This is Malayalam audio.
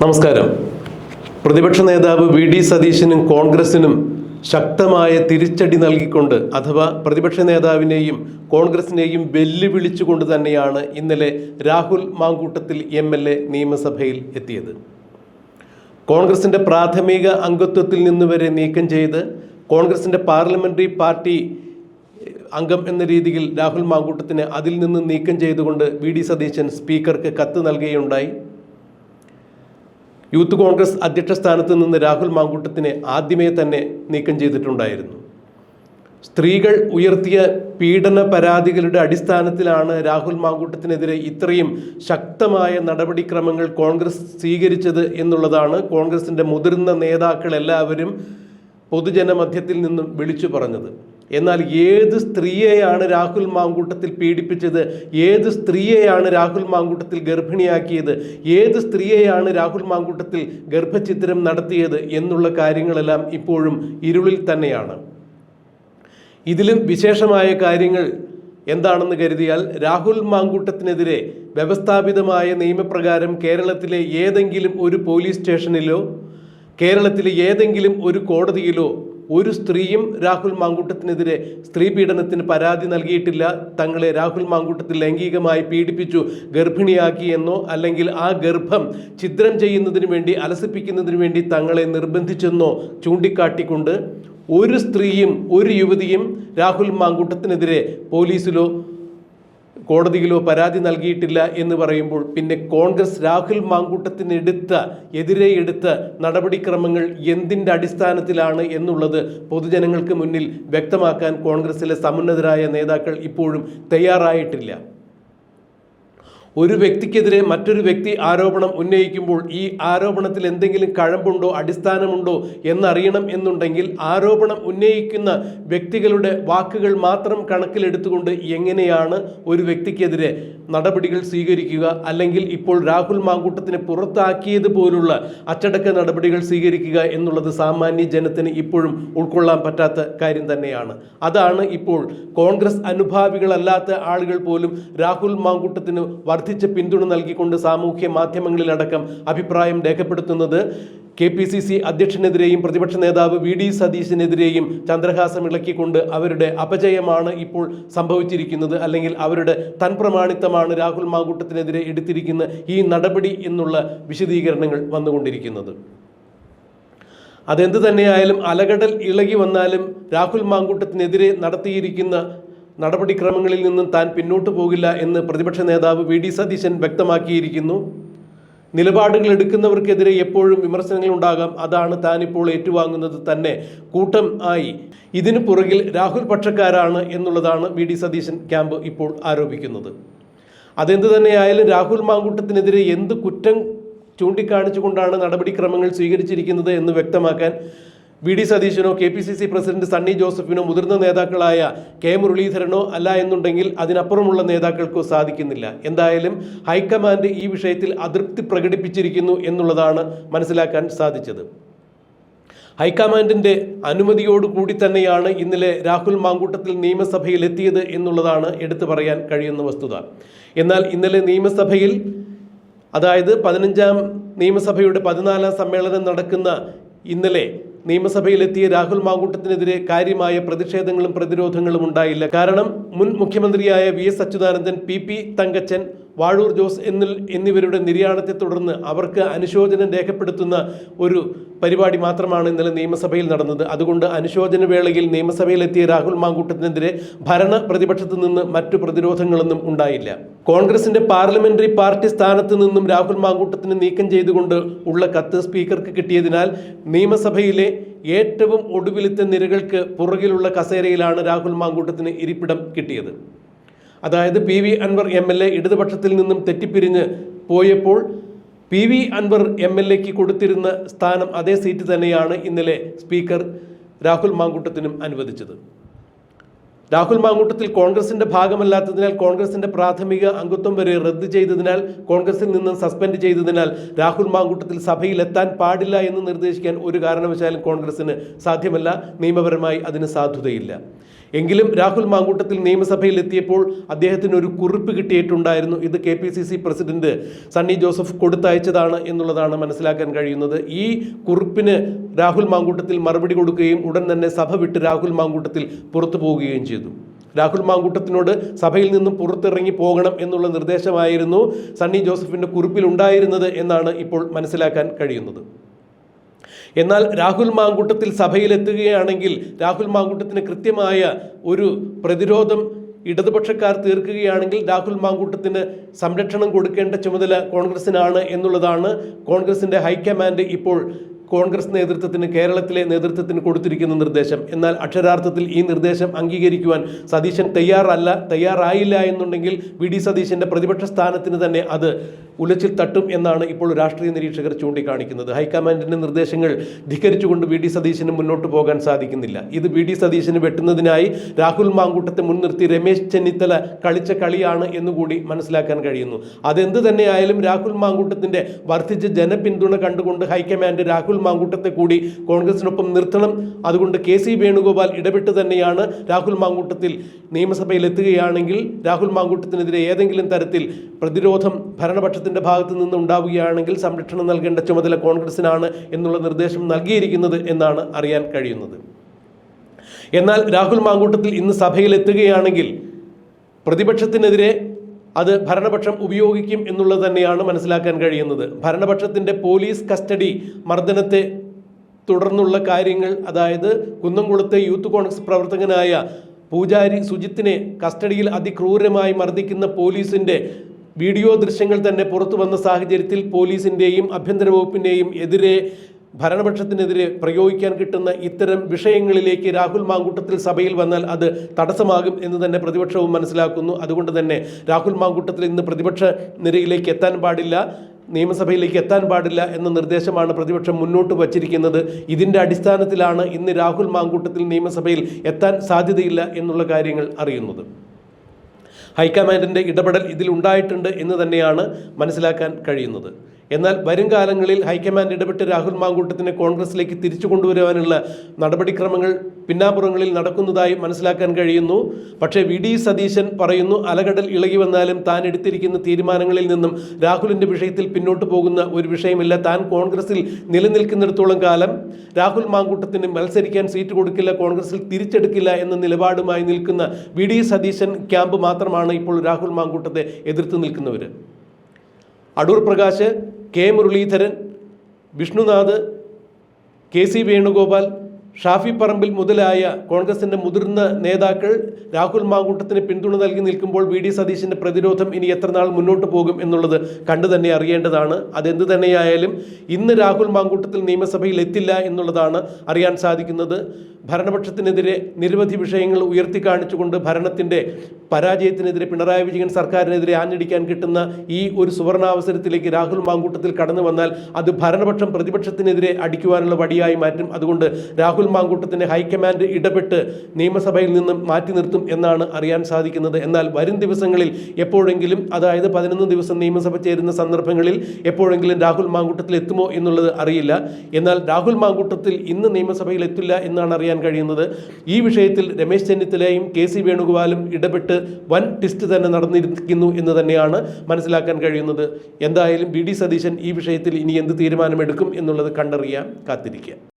നമസ്കാരം. പ്രതിപക്ഷ നേതാവ് വി ഡി സതീശനും കോൺഗ്രസിനും ശക്തമായ തിരിച്ചടി നൽകിക്കൊണ്ട് അഥവാ പ്രതിപക്ഷ നേതാവിനെയും കോൺഗ്രസിനെയും വെല്ലുവിളിച്ചുകൊണ്ട് തന്നെയാണ് ഇന്നലെ Rahul Mankoottathil M L A നിയമസഭയിൽ എത്തിയത്. കോൺഗ്രസിന്റെ പ്രാഥമിക അംഗത്വത്തിൽ നിന്ന് വരെ നീക്കം ചെയ്ത് കോൺഗ്രസിന്റെ പാർലമെന്ററി പാർട്ടി അംഗം എന്ന രീതിയിൽ രാഹുൽ മാങ്കൂട്ടത്തിന് അതിൽ നിന്ന് നീക്കം ചെയ്തുകൊണ്ട് വി ഡി സതീശൻ സ്പീക്കർക്ക് കത്ത് നൽകുകയുണ്ടായി. യൂത്ത് കോൺഗ്രസ് അധ്യക്ഷ സ്ഥാനത്ത് നിന്ന് രാഹുൽ മാങ്കൂട്ടത്തിനെ ആദ്യമേ തന്നെ നീക്കം ചെയ്തിട്ടുണ്ടായിരുന്നു. സ്ത്രീകൾ ഉയർത്തിയ പീഡന പരാതികളുടെ അടിസ്ഥാനത്തിലാണ് രാഹുൽ മാങ്കൂട്ടത്തിനെതിരെ ഇത്രയും ശക്തമായ നടപടിക്രമങ്ങൾ കോൺഗ്രസ് സ്വീകരിച്ചത് എന്നുള്ളതാണ് കോൺഗ്രസിന്റെ മുതിർന്ന നേതാക്കളെല്ലാവരും പൊതുജനമധ്യത്തിൽ നിന്നും വിളിച്ചു പറഞ്ഞത്. എന്നാൽ ഏത് സ്ത്രീയെയാണ് രാഹുൽ മാങ്കൂട്ടത്തിൽ പീഡിപ്പിച്ചത്? ഏത് സ്ത്രീയെയാണ് രാഹുൽ മാങ്കൂട്ടത്തിൽ ഗർഭിണിയാക്കിയത്? ഏത് സ്ത്രീയെയാണ് രാഹുൽ മാങ്കൂട്ടത്തിൽ ഗർഭചിത്രം നടത്തിയത് എന്നുള്ള കാര്യങ്ങളെല്ലാം ഇപ്പോഴും ഇരുളിൽ തന്നെയാണ്. ഇതിലും വിശേഷമായ കാര്യങ്ങൾ എന്താണെന്ന് കരുതിയാൽ രാഹുൽ മാങ്കൂട്ടത്തിനെതിരെ വ്യവസ്ഥാപിതമായ നിയമപ്രകാരം കേരളത്തിലെ ഏതെങ്കിലും ഒരു പോലീസ് സ്റ്റേഷനിലോ കേരളത്തിലെ ഏതെങ്കിലും ഒരു കോടതിയിലോ ഒരു സ്ത്രീയും രാഹുൽ മാങ്കൂട്ടത്തിനെതിരെ സ്ത്രീ പീഡനത്തിന് പരാതി നൽകിയിട്ടില്ല. തങ്ങളെ രാഹുൽ മാങ്കൂട്ടത്തിൽ ലൈംഗികമായി പീഡിപ്പിച്ചു ഗർഭിണിയാക്കി എന്നോ അല്ലെങ്കിൽ ആ ഗർഭം ഛിദ്രം ചെയ്യുന്നതിന് വേണ്ടി അലസിപ്പിക്കുന്നതിന് വേണ്ടി തങ്ങളെ നിർബന്ധിച്ചെന്നോ ചൂണ്ടിക്കാട്ടിക്കൊണ്ട് ഒരു സ്ത്രീയും ഒരു യുവതിയും രാഹുൽ മാങ്കൂട്ടത്തിനെതിരെ പോലീസിലോ കോടതിയിലോ പരാതി നൽകിയിട്ടില്ല എന്ന് പറയുമ്പോൾ പിന്നെ കോൺഗ്രസ് രാഹുൽ മാങ്കൂട്ടത്തിനെടുത്ത എതിരെ എടുത്ത നടപടിക്രമങ്ങൾ എന്തിന്റെ അടിസ്ഥാനത്തിലാണ് എന്നുള്ളത് പൊതുജനങ്ങൾക്ക് മുന്നിൽ വ്യക്തമാക്കാൻ കോൺഗ്രസിലെ സമുന്നതരായ നേതാക്കൾ ഇപ്പോഴും തയ്യാറായിട്ടില്ല. ഒരു വ്യക്തിക്കെതിരെ മറ്റൊരു വ്യക്തി ആരോപണം ഉന്നയിക്കുമ്പോൾ ഈ ആരോപണത്തിൽ എന്തെങ്കിലും കഴമ്പുണ്ടോ അടിസ്ഥാനമുണ്ടോ എന്നറിയണം എന്നുണ്ടെങ്കിൽ ആരോപണം ഉന്നയിക്കുന്ന വ്യക്തികളുടെ വാക്കുകൾ മാത്രം കണക്കിലെടുത്തുകൊണ്ട് എങ്ങനെയാണ് ഒരു വ്യക്തിക്കെതിരെ നടപടികൾ സ്വീകരിക്കുക? അല്ലെങ്കിൽ ഇപ്പോൾ രാഹുൽ മാങ്കൂട്ടത്തിനെ പുറത്താക്കിയതുപോലുള്ള അച്ചടക്ക നടപടികൾ സ്വീകരിക്കുക എന്നുള്ളത് സാമാന്യ ജനത്തിന് ഇപ്പോഴും ഉൾക്കൊള്ളാൻ പറ്റാത്ത കാര്യം തന്നെയാണ്. അതാണ് ഇപ്പോൾ കോൺഗ്രസ് അനുഭാവികളല്ലാത്ത ആളുകൾ പോലും രാഹുൽ മാങ്കൂട്ടത്തിന് വർദ്ധിച്ച പിന്തുണ നൽകിക്കൊണ്ട് സാമൂഹ്യ മാധ്യമങ്ങളിലടക്കം അഭിപ്രായം രേഖപ്പെടുത്തുന്നത് കെ പി സി സി അധ്യക്ഷനെതിരെയും പ്രതിപക്ഷ നേതാവ് വി ഡി സതീശനെതിരെയും ചന്ദ്രഹാസം ഇളക്കിക്കൊണ്ട് അവരുടെ അപജയമാണ് ഇപ്പോൾ സംഭവിച്ചിരിക്കുന്നത്. അല്ലെങ്കിൽ അവരുടെ തൻപ്രമാണിത്തമാണ് രാഹുൽ മാങ്കൂട്ടത്തിനെതിരെ എടുത്തിരിക്കുന്ന ഈ നടപടി എന്നുള്ള വിശദീകരണങ്ങൾ വന്നുകൊണ്ടിരിക്കുന്നത്. അതെന്ത് തന്നെയായാലും അലകടൽ ഇളകി വന്നാലും രാഹുൽ മാങ്കൂട്ടത്തിനെതിരെ നടത്തിയിരിക്കുന്ന നടപടിക്രമങ്ങളിൽ നിന്നും താൻ പിന്നോട്ട് പോകില്ല എന്ന് പ്രതിപക്ഷ നേതാവ് വി ഡി സതീശൻ വ്യക്തമാക്കിയിരിക്കുന്നു. നിലപാടുകൾ എടുക്കുന്നവർക്കെതിരെ എപ്പോഴും വിമർശനങ്ങൾ ഉണ്ടാകാം. അതാണ് താനിപ്പോൾ ഏറ്റുവാങ്ങുന്നത് തന്നെ. കൂട്ടം ആയി. ഇതിനു പുറകിൽ രാഹുൽ പക്ഷക്കാരാണ് എന്നുള്ളതാണ് വി ഡി സതീശൻ ക്യാമ്പ് ഇപ്പോൾ ആരോപിക്കുന്നത്. അതെന്ത് തന്നെയായാലും രാഹുൽ മാങ്കൂട്ടത്തിനെതിരെ എന്ത് കുറ്റം ചൂണ്ടിക്കാണിച്ചുകൊണ്ടാണ് നടപടിക്രമങ്ങൾ സ്വീകരിച്ചിരിക്കുന്നത് എന്ന് വ്യക്തമാക്കാൻ V D സതീശനോ K P C C president Sunny ജോസഫിനോ മുതിർന്ന നേതാക്കളായ കെ മുരളീധരനോ അല്ല എന്നുണ്ടെങ്കിൽ അതിനപ്പുറമുള്ള നേതാക്കൾക്കോ സാധിക്കുന്നില്ല. എന്തായാലും ഹൈക്കമാൻഡ് ഈ വിഷയത്തിൽ അതൃപ്തി പ്രകടിപ്പിച്ചിരിക്കുന്നു എന്നുള്ളതാണ് മനസ്സിലാക്കാൻ സാധിച്ചത്. ഹൈക്കമാൻഡിന്റെ അനുമതിയോടുകൂടി തന്നെയാണ് ഇന്നലെ രാഹുൽ മാങ്കൂട്ടത്തിൽ നിയമസഭയിൽ എത്തിയത് എന്നുള്ളതാണ് എടുത്തു പറയാൻ കഴിയുന്ന വസ്തുത. എന്നാൽ ഇന്നലെ നിയമസഭയിൽ അതായത് പതിനഞ്ചാം നിയമസഭയുടെ പതിനാലാം സമ്മേളനം നടക്കുന്ന ഇന്നലെ നിയമസഭയിലെത്തിയ രാഹുൽ മാങ്കൂട്ടത്തിനെതിരെ കാര്യമായ പ്രതിഷേധങ്ങളും പ്രതിരോധങ്ങളും ഉണ്ടായില്ല. കാരണം മുൻ മുഖ്യമന്ത്രിയായ V S Achuthanandan P P Thankachan Vazhoor Jose എന്നിൽ എന്നിവരുടെ നിര്യാണത്തെ തുടർന്ന് അവർക്ക് അനുശോചനം രേഖപ്പെടുത്തുന്ന ഒരു പരിപാടി മാത്രമാണ് ഇന്നലെ നിയമസഭയിൽ നടന്നത്. അതുകൊണ്ട് അനുശോചന വേളയിൽ നിയമസഭയിലെത്തിയ രാഹുൽ മാങ്കൂട്ടത്തിനെതിരെ ഭരണ പ്രതിപക്ഷത്തു നിന്ന് മറ്റു പ്രതിരോധങ്ങളൊന്നും ഉണ്ടായില്ല. കോൺഗ്രസിന്റെ പാർലമെന്ററി പാർട്ടി സ്ഥാനത്ത് നിന്നും രാഹുൽ മാങ്കൂട്ടത്തിന് നീക്കം ചെയ്തുകൊണ്ട് ഉള്ള കത്ത് സ്പീക്കർക്ക് കിട്ടിയതിനാൽ നിയമസഭയിലെ ഏറ്റവും ഒടുവിലത്തെ നിരകൾക്ക് പുറകിലുള്ള കസേരയിലാണ് രാഹുൽ മാങ്കൂട്ടത്തിന് ഇരിപ്പിടം കിട്ടിയത്. അതായത് P V Anvar M L A ഇടതുപക്ഷത്തിൽ നിന്നും തെറ്റിപ്പിരിഞ്ഞ് പോയപ്പോൾ P V Anvar M L എക്ക് കൊടുത്തിരുന്ന സ്ഥാനം അതേ സീറ്റ് തന്നെയാണ് ഇന്നലെ സ്പീക്കർ രാഹുൽ മാങ്കൂട്ടത്തിനും അനുവദിച്ചത്. രാഹുൽ മാങ്കൂട്ടത്തിൽ കോൺഗ്രസിന്റെ ഭാഗമല്ലാത്തതിനാൽ കോൺഗ്രസിന്റെ പ്രാഥമിക അംഗത്വം വരെ റദ്ദ് ചെയ്തതിനാൽ കോൺഗ്രസിൽ നിന്ന് സസ്പെൻഡ് ചെയ്തതിനാൽ രാഹുൽ മാങ്കൂട്ടത്തിൽ സഭയിൽ എത്താൻ പാടില്ല എന്ന് നിർദ്ദേശിക്കാൻ ഒരു കാരണവശാലും കോൺഗ്രസിന് സാധ്യമല്ല. നിയമപരമായി അതിന് സാധുതയില്ല. എങ്കിലും രാഹുൽ മാങ്കൂട്ടത്തിൽ നിയമസഭയിൽ എത്തിയപ്പോൾ അദ്ദേഹത്തിന് ഒരു കുറിപ്പ് കിട്ടിയിട്ടുണ്ടായിരുന്നു. ഇത് K P C C president Sunny Joseph കൊടുത്തയച്ചതാണ് എന്നുള്ളതാണ് മനസ്സിലാക്കാൻ കഴിയുന്നത്. ഈ കുറിപ്പിന് രാഹുൽ മാങ്കൂട്ടത്തിൽ മറുപടി കൊടുക്കുകയും ഉടൻ തന്നെ സഭ വിട്ട് രാഹുൽ മാങ്കൂട്ടത്തിൽ പുറത്തു പോവുകയും ചെയ്തു. രാഹുൽ മാങ്കൂട്ടത്തിനോട് സഭയിൽ നിന്നും പുറത്തിറങ്ങി പോകണം എന്നുള്ള നിർദ്ദേശമായിരുന്നു സണ്ണി ജോസഫിന്റെ കുറിപ്പിലുണ്ടായിരുന്നത് എന്നാണ് ഇപ്പോൾ മനസ്സിലാക്കാൻ കഴിയുന്നത്. എന്നാൽ രാഹുൽ മാങ്കൂട്ടത്തിൽ സഭയിലെത്തുകയാണെങ്കിൽ രാഹുൽ മാങ്കൂട്ടത്തിന് കൃത്യമായ ഒരു പ്രതിരോധം ഇടതുപക്ഷക്കാർ തീർക്കുകയാണെങ്കിൽ രാഹുൽ മാങ്കൂട്ടത്തിന് സംരക്ഷണം കൊടുക്കേണ്ട ചുമതല കോൺഗ്രസിനാണ് എന്നുള്ളതാണ് കോൺഗ്രസിന്റെ ഹൈക്കമാൻഡ് ഇപ്പോൾ കോൺഗ്രസ് നേതൃത്വത്തിന് കേരളത്തിലെ നേതൃത്വത്തിന് കൊടുത്തിരിക്കുന്ന നിർദ്ദേശം. എന്നാൽ അക്ഷരാർത്ഥത്തിൽ ഈ നിർദ്ദേശം അംഗീകരിക്കുവാൻ സതീശൻ തയ്യാറല്ല തയ്യാറായില്ല എന്നുണ്ടെങ്കിൽ വി. ഡി. സതീശന്റെ പ്രതിപക്ഷ സ്ഥാനത്തിന് തന്നെ അത് ഉലച്ചിൽ തട്ടും എന്നാണ് ഇപ്പോൾ രാഷ്ട്രീയ നിരീക്ഷകർ ചൂണ്ടിക്കാണിക്കുന്നത്. ഹൈക്കമാൻഡിന്റെ നിർദ്ദേശങ്ങൾ ധിക്കരിച്ചുകൊണ്ട് വി ഡി സതീശന് മുന്നോട്ട് പോകാൻ സാധിക്കുന്നില്ല. ഇത് വി ഡി സതീശന് വെട്ടുന്നതിനായി രാഹുൽ മാങ്കൂട്ടത്തെ മുൻനിർത്തി രമേശ് ചെന്നിത്തല കളിച്ച കളിയാണ് എന്നുകൂടി മനസ്സിലാക്കാൻ കഴിയുന്നു. അതെന്ത് തന്നെയായാലും രാഹുൽ മാങ്കൂട്ടത്തിന്റെ വർദ്ധിച്ച ജനപിന്തുണ കണ്ടുകൊണ്ട് ഹൈക്കമാൻഡ് രാഹുൽ മാങ്കൂട്ടത്തെ കൂടി കോൺഗ്രസിനൊപ്പം നിർത്തണം. അതുകൊണ്ട് കെ സി വേണുഗോപാൽ ഇടപെട്ട് തന്നെയാണ് രാഹുൽ മാങ്കൂട്ടത്തിൽ നിയമസഭയിൽ എത്തുകയാണെങ്കിൽ രാഹുൽ മാങ്കൂട്ടത്തിനെതിരെ ഏതെങ്കിലും തരത്തിൽ പ്രതിരോധം ഭരണപക്ഷത്തിന്റെ ഭാഗത്തു നിന്ന് ഉണ്ടാവുകയാണെങ്കിൽ സംരക്ഷണം നൽകേണ്ട ചുമതല കോൺഗ്രസിനാണ് എന്നുള്ള നിർദ്ദേശം നൽകിയിരിക്കുന്നത് എന്നാണ് അറിയാൻ കഴിയുന്നത്. എന്നാൽ രാഹുൽ മാങ്കൂട്ടത്തിൽ ഇന്ന് സഭയിലെത്തുകയാണെങ്കിൽ പ്രതിപക്ഷത്തിനെതിരെ അത് ഭരണപക്ഷം ഉപയോഗിക്കും എന്നുള്ളത് തന്നെയാണ് മനസ്സിലാക്കാൻ കഴിയുന്നത്. ഭരണപക്ഷത്തിന്റെ പോലീസ് കസ്റ്റഡി മർദ്ദനത്തെ തുടർന്നുള്ള കാര്യങ്ങൾ അതായത് കുന്നംകുളത്തെ യൂത്ത് കോൺഗ്രസ് പ്രവർത്തകനായ പൂജാരി സുജിത്തിനെ കസ്റ്റഡിയിൽ അതിക്രൂരമായി മർദ്ദിക്കുന്ന പോലീസിന്റെ വീഡിയോ ദൃശ്യങ്ങൾ തന്നെ പുറത്തു വന്ന സാഹചര്യത്തിൽ പോലീസിന്റെയും ആഭ്യന്തര വകുപ്പിന്റെയും എതിരെ ഭരണപക്ഷത്തിനെതിരെ പ്രയോഗിക്കാൻ കിട്ടുന്ന ഇത്തരം വിഷയങ്ങളിലേക്ക് രാഹുൽ മാങ്കൂട്ടത്തിൽ സഭയിൽ വന്നാൽ അത് തടസ്സമാകും എന്ന് തന്നെ പ്രതിപക്ഷവും മനസ്സിലാക്കുന്നു. അതുകൊണ്ട് തന്നെ രാഹുൽ മാങ്കൂട്ടത്തിൽ ഇന്ന് പ്രതിപക്ഷ നിരയിലേക്ക് എത്താൻ പാടില്ല നിയമസഭയിലേക്ക് എത്താൻ പാടില്ല എന്ന നിർദ്ദേശമാണ് പ്രതിപക്ഷം മുന്നോട്ട് വച്ചിരിക്കുന്നത്. ഇതിന്റെ അടിസ്ഥാനത്തിലാണ് ഇന്ന് രാഹുൽ മാങ്കൂട്ടത്തിൽ നിയമസഭയിൽ എത്താൻ സാധ്യതയില്ല എന്നുള്ള കാര്യങ്ങൾ അറിയുന്നത്. ഹൈക്കമാൻഡിന്റെ ഇടപെടൽ ഇതിൽ ഉണ്ടായിട്ടുണ്ട് എന്ന് തന്നെയാണ് മനസ്സിലാക്കാൻ കഴിയുന്നത്. എന്നാൽ വരും കാലങ്ങളിൽ ഹൈക്കമാൻഡ് ഇടപെട്ട് രാഹുൽ മാങ്കൂട്ടത്തിനെ കോൺഗ്രസിലേക്ക് തിരിച്ചു കൊണ്ടുവരുവാനുള്ള നടപടിക്രമങ്ങൾ പിന്നാമ്പുറങ്ങളിൽ നടക്കുന്നതായി മനസ്സിലാക്കാൻ കഴിയുന്നു. പക്ഷേ വി ഡി സതീശൻ പറയുന്നു അലകടൽ ഇളകി വന്നാലും താൻ എടുത്തിരിക്കുന്ന തീരുമാനങ്ങളിൽ നിന്നും രാഹുലിന്റെ വിഷയത്തിൽ പിന്നോട്ട് പോകുന്ന ഒരു വിഷയമില്ല. താൻ കോൺഗ്രസിൽ നിലനിൽക്കുന്നിടത്തോളം കാലം രാഹുൽ മാങ്കൂട്ടത്തിന് മത്സരിക്കാൻ സീറ്റ് കൊടുക്കില്ല കോൺഗ്രസിൽ തിരിച്ചെടുക്കില്ല എന്ന നിലപാടുമായി നിൽക്കുന്ന വി ഡി സതീശൻ ക്യാമ്പ് മാത്രമാണ് ഇപ്പോൾ രാഹുൽ മാങ്കൂട്ടത്തെ എതിർത്ത് നിൽക്കുന്നവർ Adoor Prakash K Muraleedharan Vishnunath K C Venugopal Shafi Parambil മുതലായ കോൺഗ്രസിന്റെ മുതിർന്ന നേതാക്കൾ രാഹുൽ മാങ്കൂട്ടത്തിന് പിന്തുണ നൽകി നിൽക്കുമ്പോൾ വി ഡി സതീശിന്റെ പ്രതിരോധം ഇനി എത്ര നാൾ മുന്നോട്ട് പോകും എന്നുള്ളത് കണ്ടു തന്നെ അറിയേണ്ടതാണ്. അതെന്ത് തന്നെയായാലും ഇന്ന് രാഹുൽ മാങ്കൂട്ടത്തിൽ നിയമസഭയിൽ എത്തില്ല എന്നുള്ളതാണ് അറിയാൻ സാധിക്കുന്നത്. ഭരണപക്ഷത്തിനെതിരെ നിരവധി വിഷയങ്ങൾ ഉയർത്തി കാണിച്ചുകൊണ്ട് ഭരണത്തിന്റെ പരാജയത്തിനെതിരെ പിണറായി വിജയൻ സർക്കാരിനെതിരെ ആഞ്ഞടിക്കാൻ കിട്ടുന്ന ഈ ഒരു സുവർണാവസരത്തിലേക്ക് രാഹുൽ മാങ്കൂട്ടത്തിൽ കടന്നു വന്നാൽ അത് ഭരണപക്ഷം പ്രതിപക്ഷത്തിനെതിരെ അടിക്കുവാനുള്ള വടിയായി മാറ്റും. അതുകൊണ്ട് രാഹുൽ ഹൈക്കമാൻഡ് ഇടപെട്ട് നിയമസഭയിൽ നിന്നും മാറ്റി നിർത്തും എന്നാണ് അറിയാൻ സാധിക്കുന്നത്. എന്നാൽ വരും ദിവസങ്ങളിൽ എപ്പോഴെങ്കിലും അതായത് പതിനൊന്ന് ദിവസം നിയമസഭ ചേരുന്ന സന്ദർഭങ്ങളിൽ എപ്പോഴെങ്കിലും രാഹുൽ മാങ്കൂട്ടത്തിൽ എത്തുമോ എന്നുള്ളത് അറിയില്ല. എന്നാൽ രാഹുൽ മാങ്കൂട്ടത്തിൽ ഇന്ന് നിയമസഭയിൽ എത്തില്ല എന്നാണ് അറിയാൻ കഴിയുന്നത്. ഈ വിഷയത്തിൽ രമേശ് ചെന്നിത്തലയും കെ സി വേണുഗോപാലും ഇടപെട്ട് വൻ ടിസ്റ്റ് തന്നെ നടന്നിരിക്കുന്നു എന്ന് തന്നെയാണ് മനസ്സിലാക്കാൻ കഴിയുന്നത്. എന്തായാലും ബി ഡി സതീശൻ ഈ വിഷയത്തിൽ ഇനി എന്ത് തീരുമാനമെടുക്കും എന്നുള്ളത് കണ്ടറിയാൻ കാത്തിരിക്കുക.